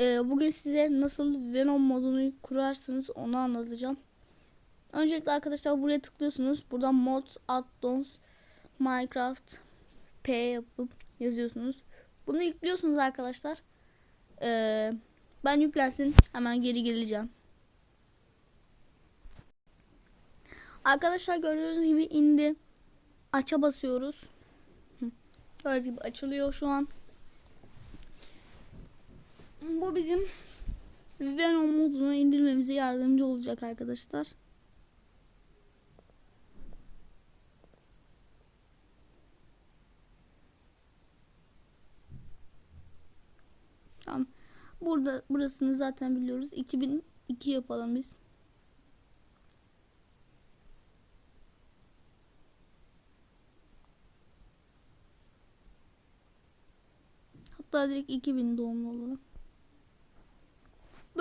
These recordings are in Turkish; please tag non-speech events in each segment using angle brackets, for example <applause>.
Ee, bugün size nasıl Venom modunu kurarsınız onu anlatacağım. Öncelikle arkadaşlar buraya tıklıyorsunuz. Buradan mod addons Minecraft P yapıp yazıyorsunuz. Bunu yüklüyorsunuz arkadaşlar. Ee, ben yüklensin hemen geri geleceğim. Arkadaşlar gördüğünüz gibi indi. Aça basıyoruz. Gördüğünüz gibi açılıyor şu an. Bu bizim Venom modunu indirmemize yardımcı olacak arkadaşlar. Tamam. Burada burasını zaten biliyoruz. 2002 yapalım biz. Hatta direkt 2000 doğumlu olalım.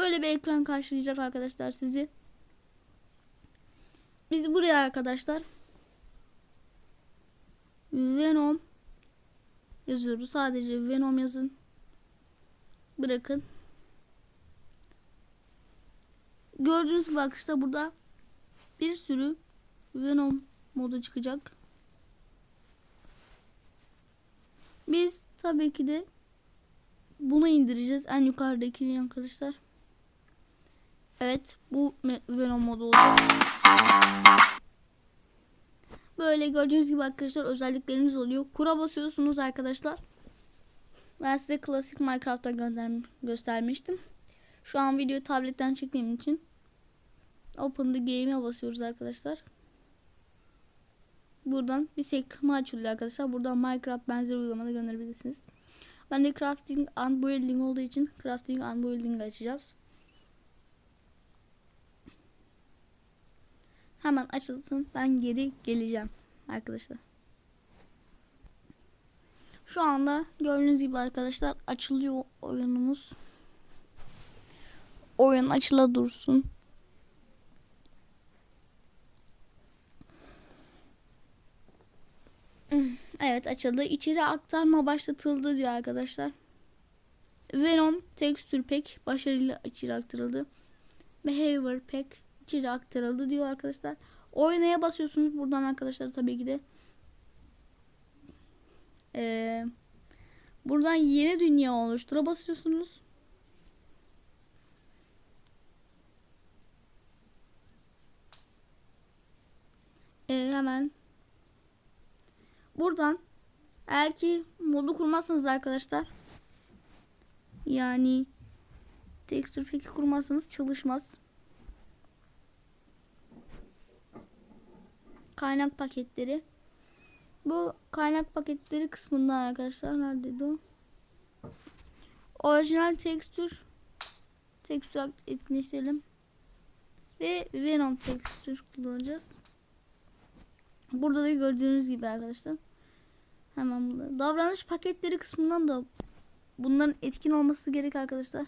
Böyle bir ekran karşılayacak arkadaşlar sizi. Biz buraya arkadaşlar Venom yazıyoruz. Sadece Venom yazın. Bırakın. Gördüğünüz gibi arkadaşlar burada bir sürü Venom modu çıkacak. Biz tabii ki de bunu indireceğiz. En yukarıdakini arkadaşlar. Evet bu Venom modu olacak. Böyle gördüğünüz gibi arkadaşlar özellikleriniz oluyor. Kura basıyorsunuz arkadaşlar. Ben size klasik Minecraft'ta göstermiştim. Şu an videoyu tabletten çektiğim için Open the Game'e basıyoruz arkadaşlar. Buradan bir sekme açılıyor arkadaşlar. Buradan Minecraft benzeri uygulamada gönderebilirsiniz. Ben de Crafting and Building olduğu için Crafting and Building açacağız. Hemen açılsın. Ben geri geleceğim arkadaşlar. Şu anda gördüğünüz gibi arkadaşlar açılıyor oyunumuz. Oyun açıla dursun. Evet açıldı. İçeri aktarma başlatıldı diyor arkadaşlar. Venom Texture Pack başarıyla içeri aktarıldı. Behavior Pack içeri aktarıldı diyor arkadaşlar. Oynaya basıyorsunuz buradan arkadaşlar tabii ki de. Ee, buradan yeni dünya oluştura basıyorsunuz. Ee, hemen buradan eğer ki modu kurmazsanız arkadaşlar yani tekstür peki kurmazsanız çalışmaz. Kaynak paketleri. Bu kaynak paketleri kısmından arkadaşlar neredeydi o? Orijinal tekstür tekstür etkinleştirelim. Ve Venom tekstür kullanacağız. Burada da gördüğünüz gibi arkadaşlar. Hemen burada. Davranış paketleri kısmından da bunların etkin olması gerek arkadaşlar.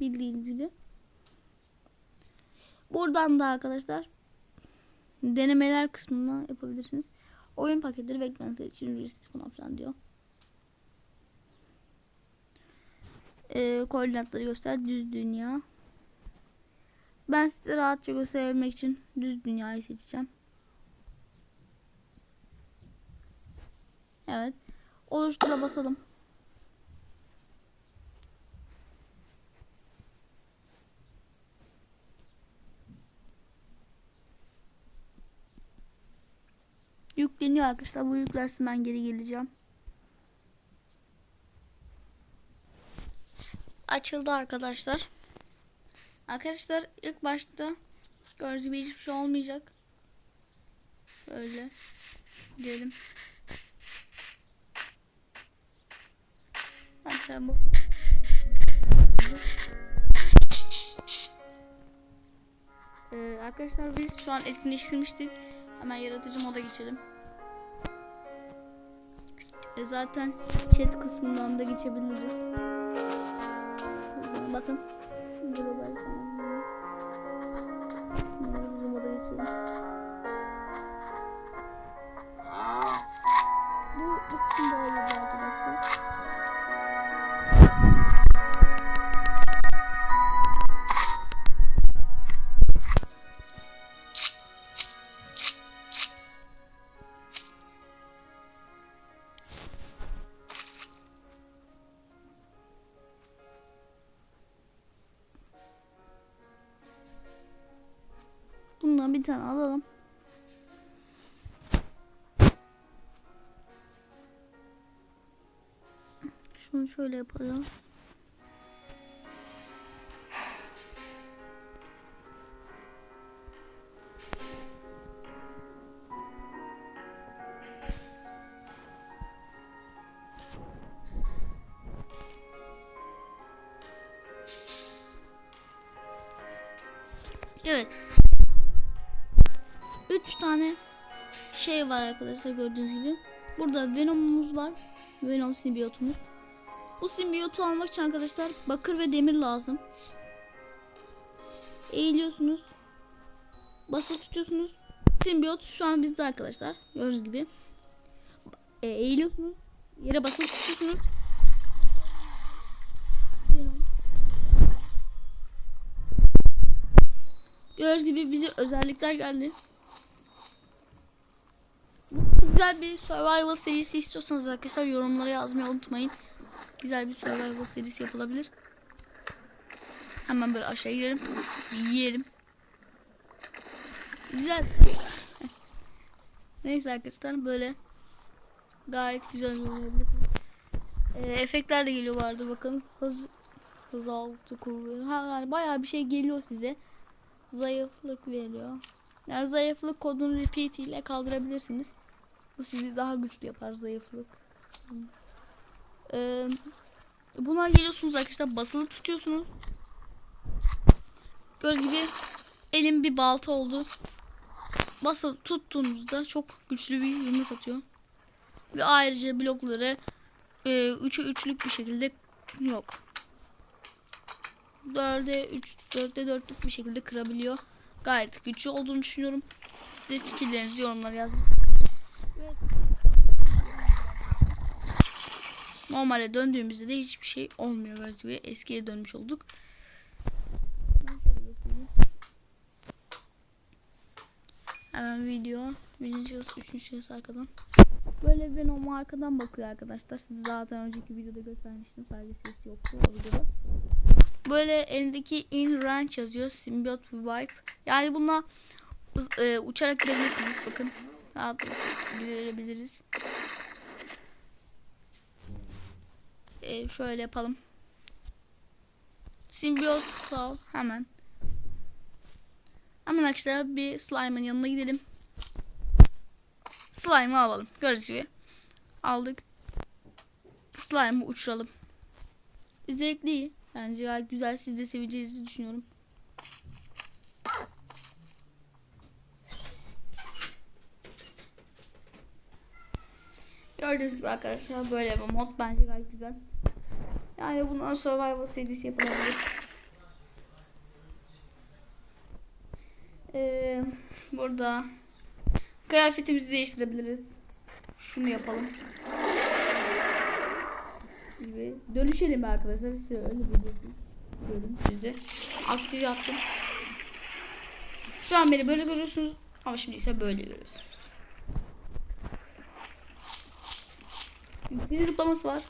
Bildiğiniz gibi. Buradan da arkadaşlar denemeler kısmından yapabilirsiniz. Oyun paketleri beklentiler için ücretsiz falan filan diyor. Ee, koordinatları göster. Düz dünya. Ben size rahatça gösterebilmek için düz dünyayı seçeceğim. Evet. Oluştura basalım. Yükleniyor arkadaşlar. Bu yüklensin ben geri geleceğim. Açıldı arkadaşlar. Arkadaşlar ilk başta gördüğünüz gibi hiçbir şey olmayacak. Böyle diyelim. Hatta bu Ee, arkadaşlar biz şu an etkinleştirmiştik. Hemen yaratıcı moda geçelim. E zaten chat kısmından da geçebiliriz. Bakın. Global bir tane alalım. Şunu şöyle yapacağız. Evet. Tane şey var arkadaşlar gördüğünüz gibi. Burada Venom'umuz var. Venom simbiyotumuz. Bu simbiyotu almak için arkadaşlar bakır ve demir lazım. Eğiliyorsunuz. Basılı tutuyorsunuz. Simbiyot şu an bizde arkadaşlar. Gördüğünüz gibi. E, eğiliyorsunuz. Yere basılı tutuyorsunuz. Gördüğünüz gibi bize özellikler geldi. Güzel bir survival serisi istiyorsanız arkadaşlar yorumlara yazmayı unutmayın. Güzel bir survival serisi yapılabilir. Hemen böyle aşağı girelim. Yiyelim. Güzel. Neyse arkadaşlar böyle gayet güzel olabilir. Ee, efektler de geliyor vardı bakın. Hız hız altı kuvvet. Ha yani bayağı bir şey geliyor size. Zayıflık veriyor. Yani zayıflık kodunu repeat ile kaldırabilirsiniz. Bu sizi daha güçlü yapar zayıflık. Ee, buna geliyorsunuz arkadaşlar basılı tutuyorsunuz. Gördüğünüz gibi elim bir balta oldu. Basılı tuttuğunuzda çok güçlü bir yumruk atıyor. Ve ayrıca blokları e, üçü üçlük bir şekilde yok. Dörde üç, dörtte dörtlük bir şekilde kırabiliyor. Gayet güçlü olduğunu düşünüyorum. Size fikirlerinizi yorumlara yazın. Normale döndüğümüzde de hiçbir şey olmuyor. Böyle eskiye dönmüş olduk. Ben. Hemen video. Birinci şahıs, üçüncü şahıs arkadan. Böyle Venom arkadan bakıyor arkadaşlar. Size zaten önceki videoda göstermiştim. Sadece ses yoktu o videoda. Böyle elindeki in range yazıyor. Symbiote Vibe. Yani bununla e, uçarak gidebilirsiniz. Bakın. Rahat gidebiliriz. E, şöyle yapalım. Symbiote Claw hemen. Hemen arkadaşlar bir slime'ın yanına gidelim. Slime'ı alalım. Gördüğünüz gibi. Aldık. Slime'ı uçuralım. Zevkli. Bence gayet güzel. Siz de seveceğinizi düşünüyorum. Gördüğünüz gibi arkadaşlar böyle bir mod bence gayet güzel. Yani bundan survival serisi yapılabilir. Ee, burada kıyafetimizi değiştirebiliriz. Şunu yapalım. Gibi. Dönüşelim arkadaşlar. Size öyle biliyorsunuz. Görün siz de. Aktif yaptım. Şu an beni böyle görüyorsunuz. Ama şimdi ise böyle görüyorsunuz. Yükseğin zıplaması var.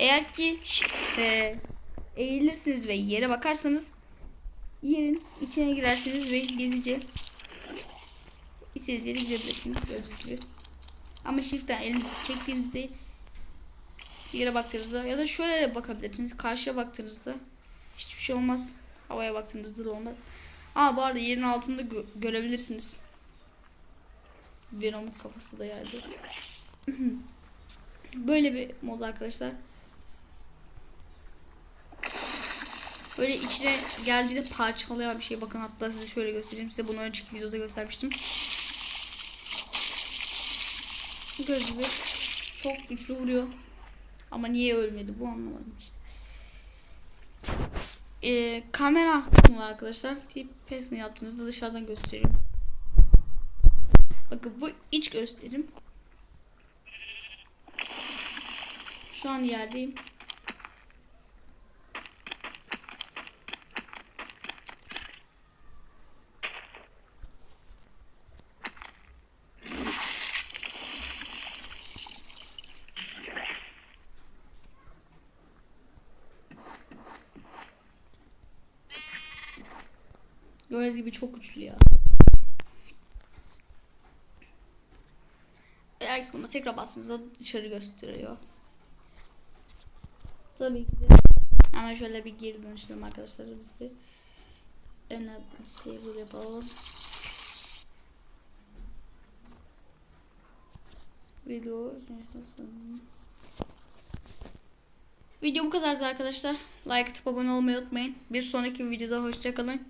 Eğer ki e, eğilirsiniz ve yere bakarsanız yerin içine girersiniz ve gezici istediğiniz yere girebilirsiniz. Gördüğünüz gibi. Ama shift'ten elinizi çektiğinizde yere baktığınızda ya da şöyle de bakabilirsiniz. Karşıya baktığınızda hiçbir şey olmaz. Havaya baktığınızda da olmaz. Aa bu arada yerin altında gö görebilirsiniz. Venom'un kafası da yerde. <clears throat> Böyle bir mod arkadaşlar. Böyle içine geldiğinde parçalayan bir şey. Bakın hatta size şöyle göstereyim. Size bunu önceki videoda göstermiştim. Gibi çok güçlü vuruyor. Ama niye ölmedi bu anlamadım işte. Ee, kamera kısmı arkadaşlar. Tip pesini yaptığınızda dışarıdan gösteriyorum. Bakın bu iç gösterim. Şu an yerdeyim. Gördüğünüz gibi çok güçlü ya. Eğer buna tekrar bastığınızda dışarı gösteriyor. Tabii ki de. Hemen şöyle bir geri dönüştürelim arkadaşlar. Bir enable yapalım. Video Video bu kadardı arkadaşlar. Like atıp abone olmayı unutmayın. Bir sonraki videoda hoşçakalın.